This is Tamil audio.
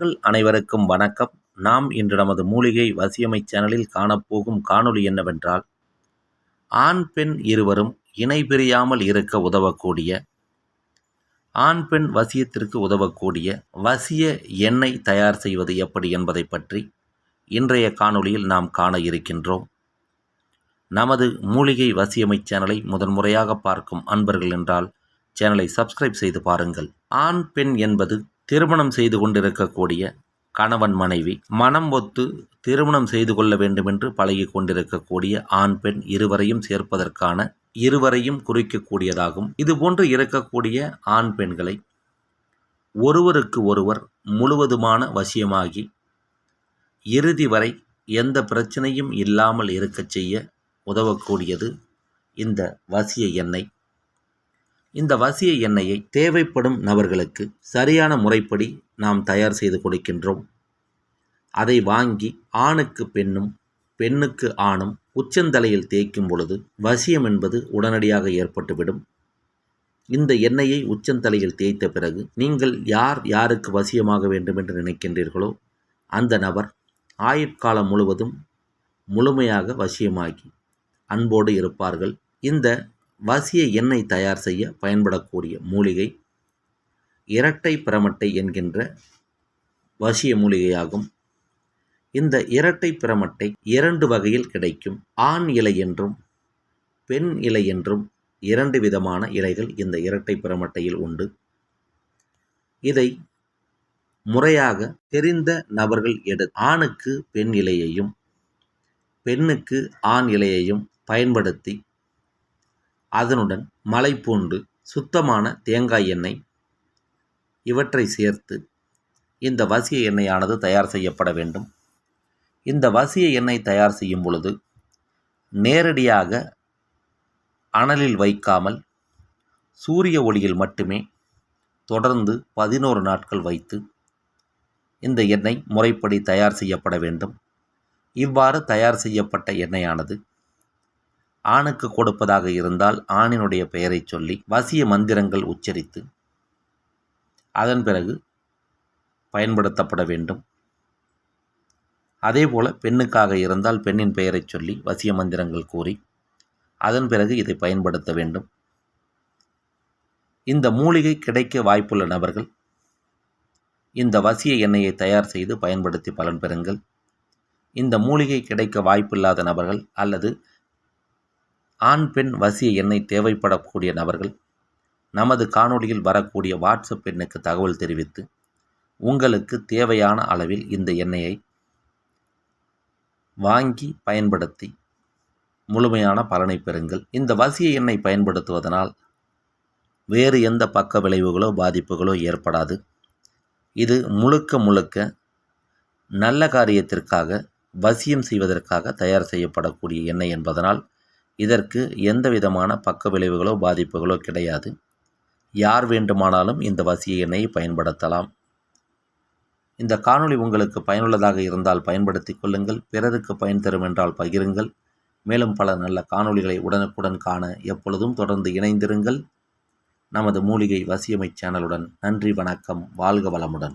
நேயர்கள் அனைவருக்கும் வணக்கம். நாம் இன்று நமது மூலிகை வசியமை சேனலில் காணப்போகும் காணொளி என்னவென்றால் ஆண் பெண் இருவரும் இணை பிரியாமல் இருக்க உதவக்கூடிய ஆண் பெண் வசியத்திற்கு உதவக்கூடிய வசிய எண்ணெய் தயார் செய்வது எப்படி என்பதை பற்றி இன்றைய காணொளியில் நாம் காண இருக்கின்றோம். நமது மூலிகை வசியமை சேனலை முதன்முறையாக பார்க்கும் அன்பர்கள் என்றால் சேனலை சப்ஸ்கிரைப் செய்து பாருங்கள். ஆண் பெண் என்பது திருமணம் செய்து கொண்டிருக்கக்கூடிய கணவன் மனைவி மனம் ஒத்து திருமணம் செய்து கொள்ள வேண்டுமென்று பழகி கொண்டிருக்கக்கூடிய ஆண் பெண் இருவரையும் சேர்ப்பதற்கான இருவரையும் குறிக்கக்கூடியதாகும். இதுபோன்று இருக்கக்கூடிய ஆண் பெண்களை ஒருவருக்கு ஒருவர் முழுவதுமான வசியமாகி இறுதி வரை எந்த பிரச்சனையும் இல்லாமல் இருக்கச் செய்ய உதவக்கூடியது இந்த வசிய எண்ணெய் இந்த வசிய எண்ணெயை தேவைப்படும் நபர்களுக்கு சரியான முறைப்படி நாம் தயார் செய்து கொடுக்கின்றோம். அதை வாங்கி ஆணுக்கு பெண்ணும் பெண்ணுக்கு ஆணும் உச்சந்தலையில் தேய்க்கும் பொழுது வசியம் என்பது உடனடியாக ஏற்பட்டுவிடும். இந்த எண்ணெயை உச்சந்தலையில் தேய்த்த பிறகு நீங்கள் யார் யாருக்கு வசியமாக வேண்டும் என்று நினைக்கின்றீர்களோ அந்த நபர் ஆயுட்காலம் முழுவதும் முழுமையாக வசியமாகி அன்போடு இருப்பார்கள். இந்த வசிய எண்ணெய் தயார் செய்ய பயன்படக்கூடிய மூலிகை இரட்டை பிரமட்டை என்கின்ற வசிய மூலிகையாகும். இந்த இரட்டை பிரமட்டை இரண்டு வகையில் கிடைக்கும். ஆண் இலை என்றும் பெண் இலை என்றும் இரண்டு விதமான இலைகள் இந்த இரட்டை பிரமட்டையில் உண்டு. இதை முறையாக தெரிந்த நபர்கள் எடு ஆணுக்கு பெண் இலையையும் பெண்ணுக்கு ஆண் இலையையும் பயன்படுத்தி அதனுடன் மலைப்பூண்டு சுத்தமான தேங்காய் எண்ணெய் இவற்றை சேர்த்து இந்த வசிய எண்ணெயானது தயார் செய்யப்பட வேண்டும். இந்த வசிய எண்ணெய் தயார் செய்யும் பொழுது நேரடியாக அனலில் வைக்காமல் சூரிய ஒளியில் மட்டுமே தொடர்ந்து பதினோரு நாட்கள் வைத்து இந்த எண்ணெய் முறைப்படி தயார் செய்யப்பட வேண்டும். இவ்வாறு தயார் செய்யப்பட்ட எண்ணெயானது ஆணுக்கு கொடுப்பதாக இருந்தால் ஆணினுடைய பெயரை சொல்லி வசிய மந்திரங்கள் உச்சரித்து அதன் பிறகு பயன்படுத்தப்பட வேண்டும். அதேபோல பெண்ணுக்காக இருந்தால் பெண்ணின் பெயரை சொல்லி வசிய மந்திரங்கள் கூறி அதன் பிறகு இதை பயன்படுத்த வேண்டும். இந்த மூலிகை கிடைக்க வாய்ப்புள்ள நபர்கள் இந்த வசிய எண்ணெயை தயார் செய்து பயன்படுத்தி பலன் பெறுங்கள். இந்த மூலிகை கிடைக்க வாய்ப்பில்லாத நபர்கள் அல்லது ஆண் பெண் வசிய எண்ணெய் தேவைப்படக்கூடிய நபர்கள் நமது காணொளியில் வரக்கூடிய வாட்ஸ்அப் எண்ணுக்கு தகவல் தெரிவித்து உங்களுக்கு தேவையான அளவில் இந்த எண்ணெயை வாங்கி பயன்படுத்தி முழுமையான பலனை பெறுங்கள். இந்த வசிய எண்ணெய் பயன்படுத்துவதனால் வேறு எந்த பக்க விளைவுகளோ பாதிப்புகளோ ஏற்படாது. இது முழுக்க முழுக்க நல்ல காரியத்திற்காக வசியம் செய்வதற்காக தயார் செய்யப்படக்கூடிய எண்ணெய் என்பதனால் இதற்கு எந்த விதமான பக்க விளைவுகளோ பாதிப்புகளோ கிடையாது. யார் வேண்டுமானாலும் இந்த வசிய எண்ணெயை பயன்படுத்தலாம். இந்த காணொளி உங்களுக்கு பயனுள்ளதாக இருந்தால் பயன்படுத்தி கொள்ளுங்கள். பிறருக்கு பயன் தரும் என்றால் பகிருங்கள். மேலும் பல நல்ல காணொளிகளை உடனுக்குடன் காண எப்பொழுதும் தொடர்ந்து இணைந்திருங்கள். நமது மூலிகை வசியமை சேனலுடன் நன்றி வணக்கம் வாழ்க வளமுடன்.